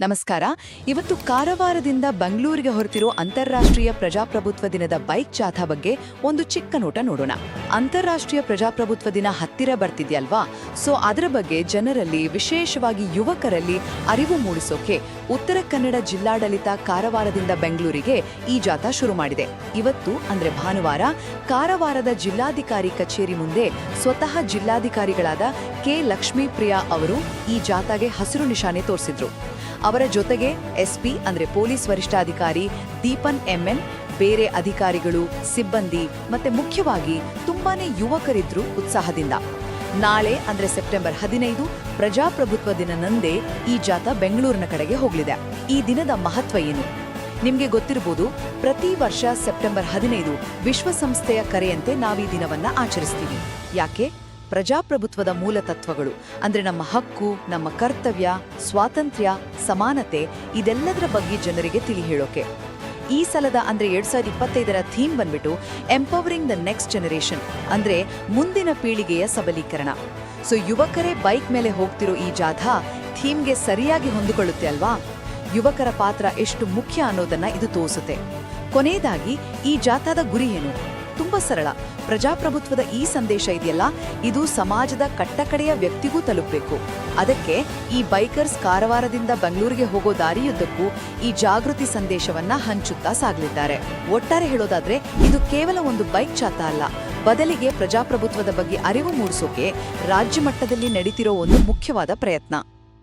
ನಮಸ್ಕಾರ. ಇವತ್ತು ಕಾರವಾರದಿಂದ ಬೆಂಗಳೂರಿಗೆ ಹೊರಟಿರೋ ಅಂತಾರಾಷ್ಟ್ರೀಯ ಪ್ರಜಾಪ್ರಭುತ್ವ ದಿನದ ಬೈಕ್ ಜಾಥಾ ಬಗ್ಗೆ ಒಂದು ಚಿಕ್ಕ ನೋಟ ನೋಡೋಣ. ಅಂತಾರಾಷ್ಟ್ರೀಯ ಪ್ರಜಾಪ್ರಭುತ್ವ ದಿನ ಹತ್ತಿರ ಬರ್ತಿದ್ಯಲ್ವಾ? ಸೊ, ಅದರ ಬಗ್ಗೆ ಜನರಲ್ಲಿ, ವಿಶೇಷವಾಗಿ ಯುವಕರಲ್ಲಿ ಅರಿವು ಮೂಡಿಸೋಕೆ ಉತ್ತರ ಕನ್ನಡ ಜಿಲ್ಲಾಡಳಿತ ಕಾರವಾರದಿಂದ ಬೆಂಗಳೂರಿಗೆ ಈ ಜಾಥಾ ಶುರು ಮಾಡಿದೆ. ಇವತ್ತು, ಅಂದ್ರೆ ಭಾನುವಾರ, ಕಾರವಾರದ ಜಿಲ್ಲಾಧಿಕಾರಿ ಕಚೇರಿ ಮುಂದೆ ಸ್ವತಃ ಜಿಲ್ಲಾಧಿಕಾರಿಗಳಾದ ಕೆ ಲಕ್ಷ್ಮೀಪ್ರಿಯಾ ಅವರು ಈ ಜಾಥಾಗೆ ಹಸಿರು ನಿಶಾನೆ ತೋರಿಸಿದ್ರು. ಅವರ ಜೊತೆಗೆ ಎಸ್ಪಿ ಅಂದ್ರೆ ಪೊಲೀಸ್ ವರಿಷ್ಠಾಧಿಕಾರಿ ದೀಪನ್ ಎಂಎನ್, ಬೇರೆ ಅಧಿಕಾರಿಗಳು, ಸಿಬ್ಬಂದಿ ಮತ್ತೆ ಮುಖ್ಯವಾಗಿ ತುಂಬಾನೇ ಯುವಕರಿದ್ರು ಉತ್ಸಾಹದಿಂದ. ನಾಳೆ ಅಂದ್ರೆ ಸೆಪ್ಟೆಂಬರ್ ಹದಿನೈದು ಪ್ರಜಾಪ್ರಭುತ್ವ ದಿನನಂದೇ ಈ ಜಾಥಾ ಬೆಂಗಳೂರಿನ ಕಡೆಗೆ ಹೋಗಲಿದೆ. ಈ ದಿನದ ಮಹತ್ವ ಏನು? ನಿಮ್ಗೆ ಗೊತ್ತಿರಬಹುದು ಪ್ರತಿ ವರ್ಷ ಸೆಪ್ಟೆಂಬರ್ ಹದಿನೈದು ವಿಶ್ವಸಂಸ್ಥೆಯ ಕರೆಯಂತೆ ನಾವೀ ದಿನವನ್ನ ಆಚರಿಸ್ತೀವಿ. ಯಾಕೆ? ಪ್ರಜಾಪ್ರಭುತ್ವದ ಮೂಲ ತತ್ವಗಳು, ಅಂದ್ರೆ ನಮ್ಮ ಹಕ್ಕು, ನಮ್ಮ ಕರ್ತವ್ಯ, ಸ್ವಾತಂತ್ರ್ಯ, ಸಮಾನತೆ, ಇದೆಲ್ಲದರ ಬಗ್ಗೆ ಜನರಿಗೆ ತಿಳಿ ಹೇಳೋಕೆ. ಈ ಸಲದ ಅಂದ್ರೆ ಎರಡ್ ಸಾವಿರದ ಇಪ್ಪತ್ತೈದರ ಥೀಮ್ ಬಂದ್ಬಿಟ್ಟು ಎಂಪವರಿಂಗ್ ದ ನೆಕ್ಸ್ಟ್ ಜನರೇಷನ್ ಅಂದ್ರೆ ಮುಂದಿನ ಪೀಳಿಗೆಯ ಸಬಲೀಕರಣ. ಸೊ ಯುವಕರೇ ಬೈಕ್ ಮೇಲೆ ಹೋಗ್ತಿರೋ ಈ ಜಾಥಾ ಥೀಮ್ಗೆ ಸರಿಯಾಗಿ ಹೊಂದಿಕೊಳ್ಳುತ್ತೆ ಅಲ್ವಾ? ಯುವಕರ ಪಾತ್ರ ಎಷ್ಟು ಮುಖ್ಯ ಅನ್ನೋದನ್ನ ಇದು ತೋರಿಸುತ್ತೆ. ಕೊನೆಯದಾಗಿ ಈ ಜಾಥಾದ ಗುರಿ ಏನು? ತುಂಬಾ ಸರಳ. ಪ್ರಜಾಪ್ರಭುತ್ವದ ಈ ಸಂದೇಶ ಇದೆಯಲ್ಲ? ಇದು ಸಮಾಜದ ಕಟ್ಟಕಡೆಯ ವ್ಯಕ್ತಿಗೂ ತಲುಪಬೇಕು. ಅದಕ್ಕೆ ಈ ಬೈಕರ್ಸ್ ಕಾರವಾರದಿಂದ ಬೆಂಗಳೂರಿಗೆ ಹೋಗೋ ದಾರಿಯುದ್ದಕ್ಕೂ ಈ ಜಾಗೃತಿ ಸಂದೇಶವನ್ನ ಹಂಚುತ್ತಾ ಸಾಗಲಿದ್ದಾರೆ. ಒಟ್ಟಾರೆ ಹೇಳೋದಾದ್ರೆ, ಇದು ಕೇವಲ ಒಂದು ಬೈಕ್ ಚಾತ ಅಲ್ಲ. ಬದಲಿಗೆ ಪ್ರಜಾಪ್ರಭುತ್ವದ ಬಗ್ಗೆ ಅರಿವು ಮೂಡಿಸೋಕೆ ರಾಜ್ಯ ಮಟ್ಟದಲ್ಲಿ ನಡೀತಿರೋ ಒಂದು ಮುಖ್ಯವಾದ ಪ್ರಯತ್ನ.